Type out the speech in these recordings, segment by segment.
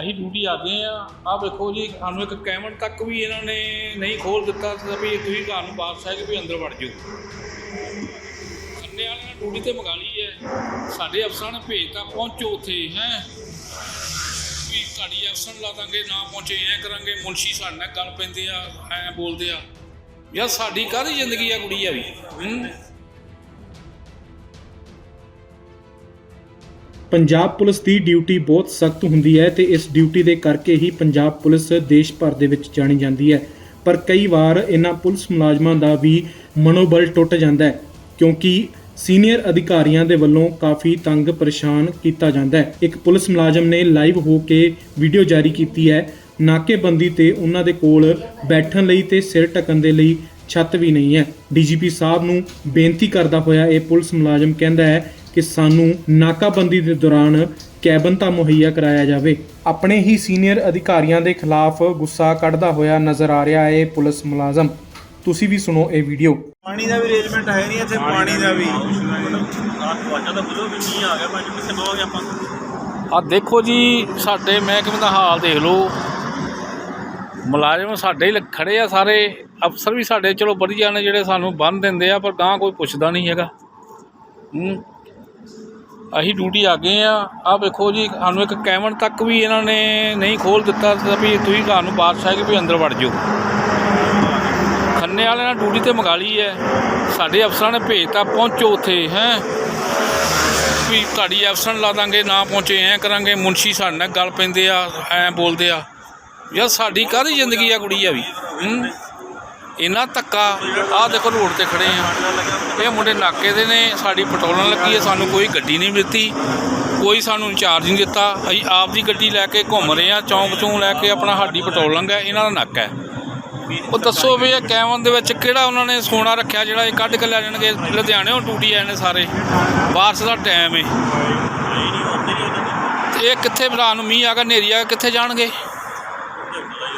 ਅਸੀਂ ਡਿਊਟੀ ਆ ਗਏ ਆ ਆ ਵੇਖੋ ਜੀ, ਸਾਨੂੰ ਇੱਕ ਕੈਮਰ ਤੱਕ ਵੀ ਇਹਨਾਂ ਨੇ ਨਹੀਂ ਖੋਲ ਦਿੱਤਾ ਸੀ ਵੀ ਤੁਸੀਂ ਘਰ ਨੂੰ ਵਾਪਸ ਆ ਕੇ ਵੀ ਅੰਦਰ ਵੜ ਜਾਓ ਖੰਨੇ ਵਾਲਿਆਂ ਨੇ ਡਿਊਟੀ ਤੇ ਮੰਗਾ ਲਈ ਹੈ। ਸਾਡੇ ਅਫਸਰਾਂ ਨੇ ਭੇਜਤਾ ਪਹੁੰਚੋ ਉੱਥੇ, ਹੈ। ਵੀ ਤੁਹਾਡੀ ਅਫਸਰ ਲਾ ਦਾਂਗੇ, ਨਾ ਪਹੁੰਚੇ, ਐ ਕਰਾਂਗੇ, ਮੁਨਸ਼ੀ ਸਾਡੇ ਨਾਲ ਗੱਲ ਪੈਂਦੇ ਆ, ਐ ਬੋਲਦੇ ਆ। ਯਾਰ ਸਾਡੀ ਕਾਹਦੀ ਜ਼ਿੰਦਗੀ ਆ ਕੁੜੀ ਆ ਵੀ? ਪੰਜਾਬ ਪੁਲਿਸ ਦੀ ਡਿਊਟੀ ਬਹੁਤ ਸਖਤ ਹੁੰਦੀ ਹੈ ਤੇ ਇਸ ਡਿਊਟੀ ਦੇ ਕਰਕੇ ਹੀ ਪੰਜਾਬ ਪੁਲਿਸ ਦੇਸ਼ ਭਰ ਦੇ ਵਿੱਚ ਜਾਣੀ ਜਾਂਦੀ ਹੈ। ਪਰ ਕਈ ਵਾਰ ਇਹਨਾਂ ਪੁਲਿਸ ਮੁਲਾਜ਼ਮਾਂ ਦਾ ਵੀ ਮਨੋਬਲ ਟੁੱਟ ਜਾਂਦਾ ਹੈ, ਕਿਉਂਕਿ ਸੀਨੀਅਰ ਅਧਿਕਾਰੀਆਂ ਦੇ ਵੱਲੋਂ ਕਾਫੀ ਤੰਗ ਪਰੇਸ਼ਾਨ ਕੀਤਾ ਜਾਂਦਾ ਹੈ। ਇੱਕ ਪੁਲਿਸ ਮੁਲਾਜ਼ਮ ਨੇ ਲਾਈਵ ਹੋ ਕੇ ਵੀਡੀਓ ਜਾਰੀ ਕੀਤੀ ਹੈ। ਨਾਕੇਬੰਦੀ ਤੇ ਉਹਨਾਂ ਦੇ ਕੋਲ ਬੈਠਣ ਲਈ ਤੇ ਸਿਰ ਢੱਕਣ ਦੇ ਲਈ ਛੱਤ ਵੀ ਨਹੀਂ ਹੈ। ਡੀਜੀਪੀ ਸਾਹਿਬ ਨੂੰ ਬੇਨਤੀ ਕਰਦਾ ਹੋਇਆ ਇਹ ਪੁਲਿਸ ਮੁਲਾਜ਼ਮ ਕਹਿੰਦਾ ਹੈ ਕਿ ਸਾਨੂੰ ਨਾਕਾਬੰਦੀ ਦੇ ਦੌਰਾਨ ਕੈਬਨ ਤਾਂ ਮੁਹੱਈਆ ਕਰਾਇਆ ਜਾਵੇ। ਆਪਣੇ ਹੀ ਸੀਨੀਅਰ ਅਧਿਕਾਰੀਆਂ ਦੇ ਖਿਲਾਫ ਗੁੱਸਾ ਕੱਢਦਾ ਹੋਇਆ ਨਜ਼ਰ ਆ ਰਿਹਾ ਹੈ ਇਹ ਪੁਲਿਸ ਮੁਲਾਜ਼ਮ। ਤੁਸੀਂ ਵੀ ਸੁਣੋ ਇਹ ਵੀਡੀਓ। ਪਾਣੀ ਦਾ ਵੀ ਅਰੇਂਜਮੈਂਟ ਹੈ ਨਹੀਂ ਇੱਥੇ ਪਾਣੀ ਦਾ ਵੀ। ਦਰਵਾਜ਼ਾ ਤਾਂ ਖੁੱਲੋ ਵੀ ਨਹੀਂ ਆ ਗਿਆ ਭਾਜੀ ਕਿੱਥੇ ਬਵਾਂਗੇ ਆਪਾਂ ਆ ਦੇਖੋ ਜੀ ਸਾਡੇ ਮਹਿਕਮੇ ਦਾ ਹਾਲ ਦੇਖ ਲਓ। ਮੁਲਾਜ਼ਮ ਸਾਡੇ ਹੀ ਖੜੇ ਆ ਸਾਰੇ। ਅਫਸਰ ਵੀ ਸਾਡੇ ਚਲੋ ਵਧੀਆ ਨੇ ਜਿਹੜੇ ਸਾਨੂੰ ਬੰਨ ਦਿੰਦੇ ਆ ਪਰ ਗਾਂ ਕੋਈ ਪੁੱਛਦਾ ਨਹੀਂ ਹੈਗਾ। ਹੂੰ ਅਸੀਂ ਡਿਊਟੀ ਆ ਗਏ ਆ ਆ ਵੇਖੋ ਜੀ, ਸਾਨੂੰ ਇੱਕ ਕੈਮਨ ਤੱਕ ਵੀ ਇਹਨਾਂ ਨੇ ਨਹੀਂ ਖੋਲ ਦਿੱਤਾ ਵੀ ਤੁਸੀਂ ਘਰ ਨੂੰ ਵਾਪਸ ਆਏ ਕਿ ਵੀ ਅੰਦਰ ਵੜ ਜਾਓ। ਖੰਨੇ ਵਾਲਿਆਂ ਨੇ ਡਿਊਟੀ ਤੇ ਮੰਗਾ ਲਈ ਹੈ। ਸਾਡੇ ਅਫਸਰਾਂ ਨੇ ਭੇਜਤਾ, ਪਹੁੰਚੋ ਉੱਥੇ, ਹੈ। ਵੀ ਤੁਹਾਡੀ ਅਫਸਰ ਲਾ ਦਾਂਗੇ, ਨਾ ਪਹੁੰਚੇ, ਐ ਕਰਾਂਗੇ, ਮੁਨਸ਼ੀ ਸਾਡੇ ਨਾਲ ਗੱਲ ਪੈਂਦੇ ਆ, ਐ ਬੋਲਦੇ ਆ। ਯਾਰ ਸਾਡੀ ਕਾਹਦੀ ਜ਼ਿੰਦਗੀ ਆ ਕੁੜੀ ਆ ਵੀ? ਇੰਨਾ ਧੱਕਾ, ਆਹ ਦੇਖੋ ਰੋਡ ਤੇ ਖੜੇ ਆ। ਇਹ ਮੁੰਡੇ ਨਾਕੇ ਦੇ ਨੇ, ਸਾਡੀ ਪਟਰੋਲਣ ਲੱਗੀ ਹੈ ਸਾਨੂੰ ਕੋਈ ਗੱਡੀ ਨਹੀਂ ਦਿੱਤੀ ਕੋਈ ਸਾਨੂੰ ਇੰਚਾਰਜ ਨਹੀਂ ਦਿੱਤਾ। ਅਸੀਂ ਆਪ ਦੀ ਗੱਡੀ ਲੈ ਕੇ ਘੁੰਮ ਰਹੇ ਆ, ਚੌਂਕ ਚੋਂ ਲੈ ਕੇ ਆਪਣਾ ਸਾਡੀ ਪਟਰੋਲਿੰਗ ਹੈ ਇਹਨਾਂ ਦਾ ਨੱਕ ਹੈ। ਉਹ ਦੱਸੋ ਵੀ ਇਹ ਕੈਮਨ ਦੇ ਵਿੱਚ ਕਿਹੜਾ ਉਹਨਾਂ ਨੇ ਸੋਨਾ ਰੱਖਿਆ, ਜਿਹੜਾ ਇਹ ਕੱਢ ਕੇ ਲੈ ਜਾਣਗੇ? ਲੁਧਿਆਣੇੋਂ ਡਿਊਟੀ ਆਏ ਨੇ ਸਾਰੇ। ਬਾਰਿਸ਼ ਦਾ ਟਾਈਮ ਏ। ਤੇ ਇਹ ਕਿੱਥੇ ਰਾਤ ਨੂੰ ਮੀਂਹ ਆ ਗਿਆ, ਹਨੇਰੀ ਆ ਗਿਆ, ਕਿੱਥੇ ਜਾਣਗੇ?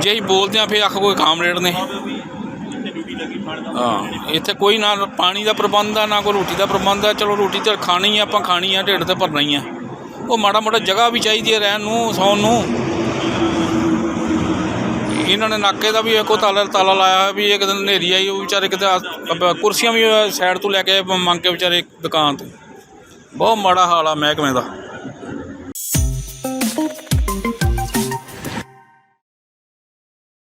ਜੇ ਅਸੀਂ ਬੋਲਦੇ ਆ ਫਿਰ ਆਖ ਕੋਈ ਕਾਮਰੇਡ ਨੇ। ਹਾਂ, ਇੱਥੇ ਕੋਈ ਨਾ ਪਾਣੀ ਦਾ ਪ੍ਰਬੰਧ ਆ, ਨਾ ਕੋਈ ਰੋਟੀ ਦਾ ਪ੍ਰਬੰਧ ਆ। ਚਲੋ ਰੋਟੀ ਤਾਂ ਖਾਣੀ ਆ, ਆਪਾਂ ਖਾਣੀ ਆ, ਢਿੱਡ ਤੇ ਭਰਨਾ ਹੀ ਆ। ਉਹ ਮਾੜਾ ਮੋਟਾ ਜਗ੍ਹਾ ਵੀ ਚਾਹੀਦੀ ਹੈ ਰਹਿਣ ਨੂੰ, ਸੌਣ ਨੂੰ। ਇਹਨਾਂ ਨੇ ਨਾਕੇ ਦਾ ਵੀ ਇੱਕੋ ਤਾਲਾ ਤਾਲਾ ਲਾਇਆ ਹੋਇਆ ਵੀ ਇੱਕ ਦਿਨ ਹਨੇਰੀ ਆਈ, ਉਹ ਵਿਚਾਰੇ ਕਿਤੇ ਆ- ਕੁਰਸੀਆਂ ਵੀ ਸਾਈਡ ਤੋਂ ਲੈ ਕੇ ਮੰਗ ਕੇ ਵਿਚਾਰੇ ਦੁਕਾਨ ਤੋਂ। ਬਹੁਤ ਮਾੜਾ ਹਾਲ ਆ ਮਹਿਕਮੇ ਦਾ।